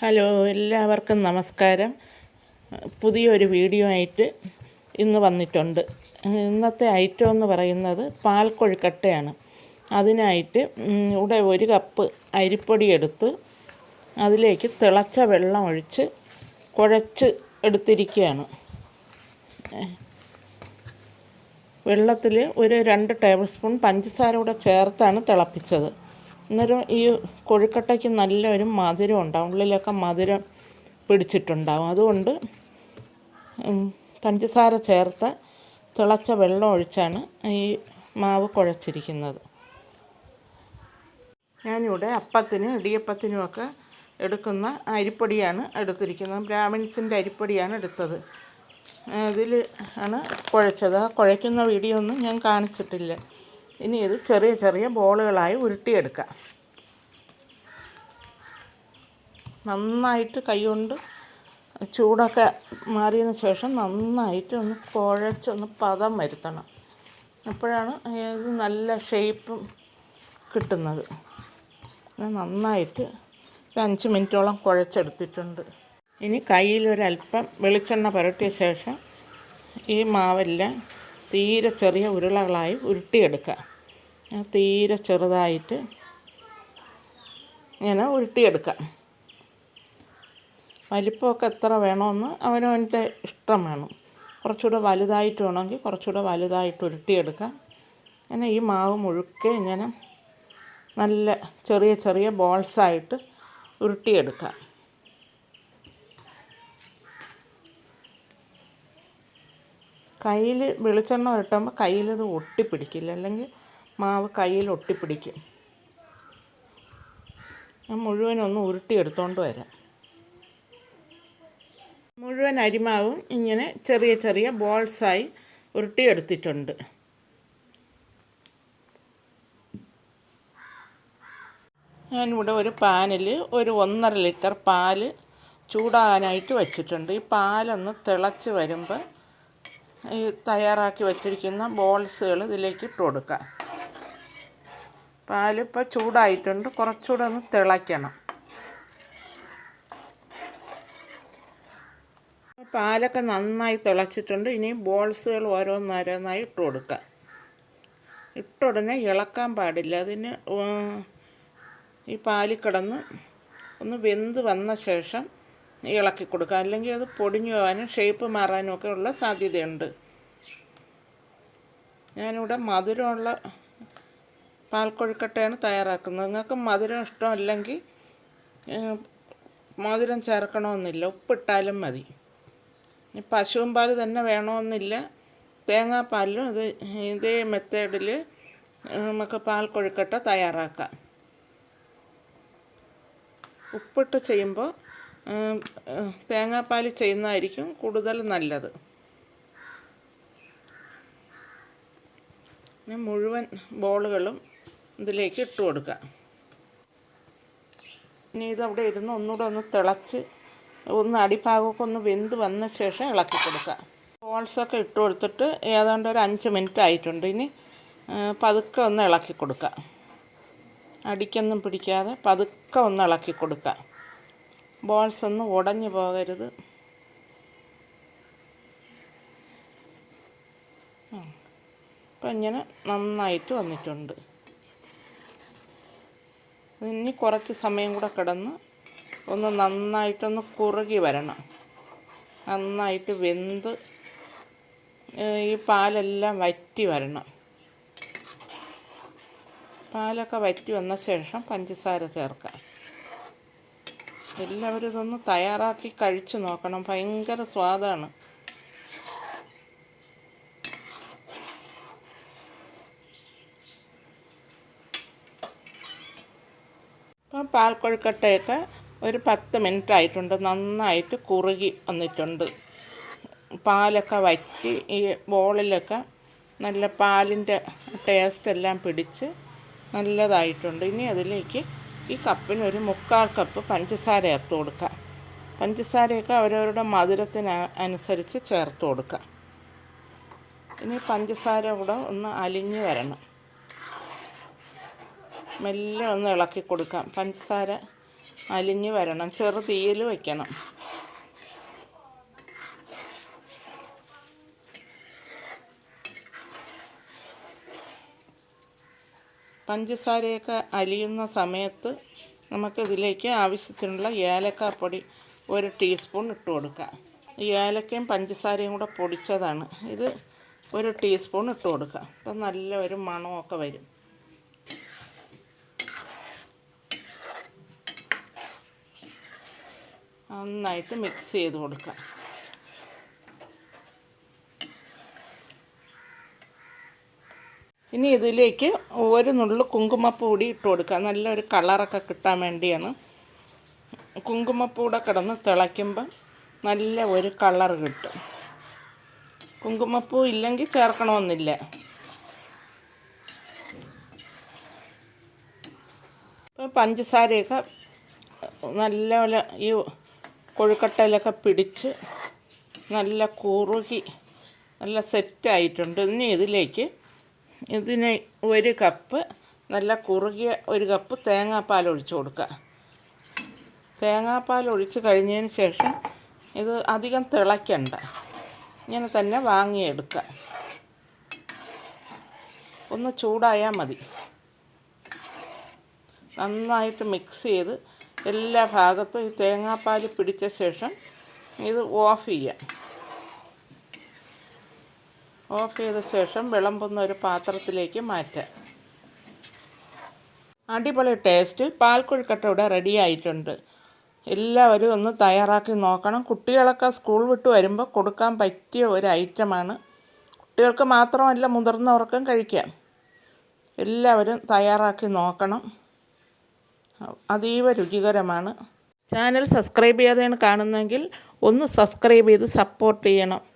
Hello എല്ലാവർക്കും നമസ്കാരം. പുതിയൊരു വീഡിയോ ആയിട്ട് ഇന്ന് വന്നിട്ടുണ്ട്. ഇന്നത്തെ ഐറ്റം എന്ന് പറയുന്നത് പാൽ കൊഴുക്കട്ടയാണ്. അതിനായിട്ട് ഇവിടെ ഒരു കപ്പ് അരിപ്പൊടി എടുത്ത് അതിലേക്ക് തിളച്ച വെള്ളം ഒഴിച്ച് കുഴച്ച് എടുത്തിരിക്കുകയാണ്. വെള്ളത്തിൽ ഒരു രണ്ട് ടേബിൾ സ്പൂൺ പഞ്ചസാര കൂടെ ചേർത്താണ് തിളപ്പിച്ചത്. അന്നേരം ഈ കൊഴുക്കട്ടയ്ക്ക് നല്ലൊരു മധുരം ഉണ്ടാവും. ഉള്ളിലൊക്കെ മധുരം പിടിച്ചിട്ടുണ്ടാവും. അതുകൊണ്ട് പഞ്ചസാര ചേർത്ത് തിളച്ച വെള്ളം ഒഴിച്ചാണ് ഈ മാവ് കുഴച്ചിരിക്കുന്നത്. ഞാനിവിടെ അപ്പത്തിനും ഇടിയപ്പത്തിനുമൊക്കെ എടുക്കുന്ന അരിപ്പൊടിയാണ് എടുത്തിരിക്കുന്നത്. ബ്രാഹ്മിൻസിന്റെ അരിപ്പൊടിയാണ് എടുത്തത്. ഇതിൽ ആണ് കുഴച്ചത്. ആ കുഴയ്ക്കുന്ന വീഡിയോ ഒന്നും ഞാൻ കാണിച്ചിട്ടില്ല. ഇനി ഇത് ചെറിയ ചെറിയ ബോളുകളായി ഉരുട്ടിയെടുക്കാം. നന്നായിട്ട് കൈകൊണ്ട് ചൂടൊക്കെ മാറിയതിന് ശേഷം നന്നായിട്ട് ഒന്ന് കുഴച്ചൊന്ന് പദം വരുത്തണം. അപ്പോഴാണ് ഇത് നല്ല ഷേപ്പും കിട്ടുന്നത്. നന്നായിട്ട് ഒരു അഞ്ച് മിനിറ്റോളം കുഴച്ചെടുത്തിട്ടുണ്ട്. ഇനി കയ്യിലൊരല്പം വെളിച്ചെണ്ണ പുരട്ടിയ ശേഷം ഈ മാവെല്ലാം തീരെ ചെറിയ ഉരുളകളായി ഉരുട്ടിയെടുക്കുക. തീരെ ചെറുതായിട്ട് ഇങ്ങനെ ഉരുട്ടിയെടുക്കാം വലിപ്പമൊക്കെ എത്ര വേണമെന്ന് അവനവന്റെ ഇഷ്ടം വേണം. കുറച്ചുകൂടെ വലുതായിട്ട് വേണമെങ്കിൽ കുറച്ചുകൂടെ വലുതായിട്ട് ഉരുട്ടിയെടുക്കാം അങ്ങനെ ഈ മാവ് മുഴുക്കെ ഇങ്ങനെ നല്ല ചെറിയ ചെറിയ ബോൾസായിട്ട് ഉരുട്ടിയെടുക്കാം കയ്യിൽ വെളിച്ചെണ്ണ ഇട്ടുമ്പോൾ കയ്യിലിത് ഒട്ടിപ്പിടിക്കില്ല. അല്ലെങ്കിൽ മാവ് കയ്യിൽ ഒട്ടിപ്പിടിക്കും. ഞാൻ മുഴുവനൊന്ന് ഉരുട്ടിയെടുത്തോണ്ട് വരാം. മുഴുവൻ അരിമാവും ഇങ്ങനെ ചെറിയ ചെറിയ ബോൾസായി ഉരുട്ടിയെടുത്തിട്ടുണ്ട് ഞാനിവിടെ ഒരു പാനിൽ ഒരു ഒന്നര ലിറ്റർ പാൽ ചൂടാകാനായിട്ട് വച്ചിട്ടുണ്ട്. ഈ പാലൊന്ന് തിളച്ച് വരുമ്പോൾ ഈ തയ്യാറാക്കി വച്ചിരിക്കുന്ന ബോൾസുകൾ ഇതിലേക്ക് ഇട്ട് കൊടുക്കാം പാലിപ്പോൾ ചൂടായിട്ടുണ്ട്. കുറച്ചുകൂടെ ഒന്ന് തിളയ്ക്കണം. പാലൊക്കെ നന്നായി തിളച്ചിട്ടുണ്ട്. ഇനി ബോൾസുകൾ ഓരോന്നോരോന്നായി ഇട്ട് കൊടുക്കാം ഇട്ട ഉടനെ ഇളക്കാൻ പാടില്ല. അതിന് ഈ പാലിൽ കിടന്ന് ഒന്ന് വെന്ത് വന്ന ശേഷം ഇളക്കി കൊടുക്കുക അല്ലെങ്കിൽ അത് പൊടിഞ്ഞു പോകാനും ഷേപ്പ് മാറാനും ഒക്കെ ഉള്ള സാധ്യതയുണ്ട്. ഞാനിവിടെ മധുരമുള്ള പാൽക്കൊഴുക്കട്ടയാണ് തയ്യാറാക്കുന്നത്. നിങ്ങൾക്ക് മധുരം ഇഷ്ടമല്ലെങ്കിൽ മധുരം ചേർക്കണമെന്നില്ല. ഉപ്പിട്ടാലും മതി. പശുവും പാൽ തന്നെ വേണമെന്നില്ല. തേങ്ങാപ്പാലിലും ഇത് ഇതേ മെത്തേഡിൽ നമുക്ക് പാൽ കൊഴുക്കട്ട തയ്യാറാക്കാം. ഉപ്പിട്ട് ചെയ്യുമ്പോൾ തേങ്ങാപ്പാൽ ചെയ്യുന്നതായിരിക്കും കൂടുതൽ നല്ലത്. പിന്നെ മുഴുവൻ ബോളുകളും ഇതിലേക്ക് ഇട്ട് കൊടുക്കുക. ഇനി ഇതവിടെ ഇരുന്ന് ഒന്നുകൂടെ ഒന്ന് തിളച്ച് ഒന്ന് അടിഭാഗമൊക്കെ ഒന്ന് വെന്ത് വന്ന ശേഷം ഇളക്കി കൊടുക്കാം ബോൾസൊക്കെ ഇട്ട് കൊടുത്തിട്ട് ഏതാണ്ട് ഒരു അഞ്ച് മിനിറ്റ് ആയിട്ടുണ്ട്. ഇനി പതുക്കെ ഒന്ന് ഇളക്കി കൊടുക്കുക. അടിക്കൊന്നും പിടിക്കാതെ പതുക്കെ ഒന്ന് ഇളക്കി കൊടുക്കാം ബോൾസ് ഒന്നും ഉടഞ്ഞു പോകരുത്. അപ്പം ഇങ്ങനെ നന്നായിട്ട് വന്നിട്ടുണ്ട്. ഇനി കുറച്ച് സമയം കൂടെ കിടന്ന് ഒന്ന് നന്നായിട്ടൊന്ന് കുറുകി വരണം. നന്നായിട്ട് വെന്ത് ഈ പാലെല്ലാം വറ്റി വരണം. പാലൊക്കെ വറ്റി വന്ന ശേഷം പഞ്ചസാര ചേർക്കാം. എല്ലാവരും ഇതൊന്ന് തയ്യാറാക്കി കഴിച്ചു നോക്കണം. ഭയങ്കര സ്വാദാണ്. പാൽ കൊഴുക്കട്ടയൊക്കെ ഒരു പത്ത് മിനിറ്റ് ആയിട്ടുണ്ട്. നന്നായിട്ട് കുറുകി വന്നിട്ടുണ്ട്. പാലൊക്കെ വറ്റി ഈ ബോളിലൊക്കെ നല്ല പാലിന്റെ ടേസ്റ്റ് എല്ലാം പിടിച്ച് നല്ലതായിട്ടുണ്ട്. ഇനി അതിലേക്ക് ഈ കപ്പിന് ഒരു മുക്കാൽ കപ്പ് പഞ്ചസാര ചേർത്ത് കൊടുക്കുക. പഞ്ചസാരയൊക്കെ അവരവരുടെ മധുരത്തിന് അനുസരിച്ച് ചേർത്ത് കൊടുക്കുക. ഇനി പഞ്ചസാര കൂടെ ഒന്ന് അലിഞ്ഞ് വരണം. മെല്ലെ ഒന്ന് ഇളക്കി കൊടുക്കാം. പഞ്ചസാര അലിഞ്ഞ് വരണം. ചെറു തീയിൽ വയ്ക്കണം പഞ്ചസാരയൊക്കെ അലിയുന്ന സമയത്ത് നമുക്കിതിലേക്ക് ആവശ്യത്തിനുള്ള ഏലക്കാപ്പൊടി ഒരു ടീസ്പൂൺ ഇട്ട് കൊടുക്കാം. ഏലക്കയും പഞ്ചസാരയും കൂടെ പൊടിച്ചതാണ്. ഇത് ഒരു ടീസ്പൂൺ ഇട്ട് കൊടുക്കുക അപ്പം നല്ല ഒരു മണമൊക്കെ വരും. നന്നായിട്ട് മിക്സ് ചെയ്ത് കൊടുക്കാം. ഇനി ഇതിലേക്ക് ഒരു നുള്ളു കുങ്കുമപ്പൂടി ഇട്ട് കൊടുക്കുക. നല്ലൊരു കളറൊക്കെ കിട്ടാൻ വേണ്ടിയാണ്. കുങ്കുമപ്പൂടെ കിടന്ന് തിളയ്ക്കുമ്പോൾ നല്ല ഒരു കളർ കിട്ടും. കുങ്കുമപ്പൂ ഇല്ലെങ്കിൽ ചേർക്കണമെന്നില്ല. ഇപ്പം പഞ്ചസാരയൊക്കെ നല്ലപോലെ ഈ കൊഴുക്കട്ടയിലൊക്കെ പിടിച്ച് നല്ല കുറുകി നല്ല സെറ്റായിട്ടുണ്ട്. ഇനി ഇതിലേക്ക് ഇതിന് ഒരു കപ്പ് നല്ല കുറുകിയ ഒരു കപ്പ് തേങ്ങാപ്പാൽ ഒഴിച്ച് കൊടുക്കുക. തേങ്ങാപ്പാൽ ഒഴിച്ച് കഴിഞ്ഞതിന് ശേഷം ഇത് അധികം തിളയ്ക്കണ്ട. ഇങ്ങനെ തന്നെ വാങ്ങിയെടുക്കുക. ഒന്ന് ചൂടായാൽ മതി. നന്നായിട്ട് മിക്സ് ചെയ്ത് എല്ലാ ഭാഗത്തും ഈ തേങ്ങാപ്പാൽ പിടിച്ച ശേഷം ഇത് ഓഫ് ചെയ്യാം. ഓഫ് ചെയ്ത ശേഷം വിളമ്പുന്ന ഒരു പാത്രത്തിലേക്ക് മാറ്റാം. അടിപൊളി ടേസ്റ്റിൽ പാൽക്കുഴിക്കട്ട ഇവിടെ റെഡി ആയിട്ടുണ്ട്. എല്ലാവരും ഒന്ന് തയ്യാറാക്കി നോക്കണം. കുട്ടികളൊക്കെ സ്കൂൾ വിട്ട് വരുമ്പോൾ കൊടുക്കാൻ പറ്റിയ ഒരു ഐറ്റമാണ് കുട്ടികൾക്ക് മാത്രമല്ല മുതിർന്നവർക്കും കഴിക്കാം. എല്ലാവരും തയ്യാറാക്കി നോക്കണം. അതീവ രുചികരമാണ്. ചാനൽ സബ്സ്ക്രൈബ് ചെയ്യാതെയാണ് കാണുന്നതെങ്കിൽ ഒന്ന് സബ്സ്ക്രൈബ് ചെയ്ത് സപ്പോർട്ട് ചെയ്യണം.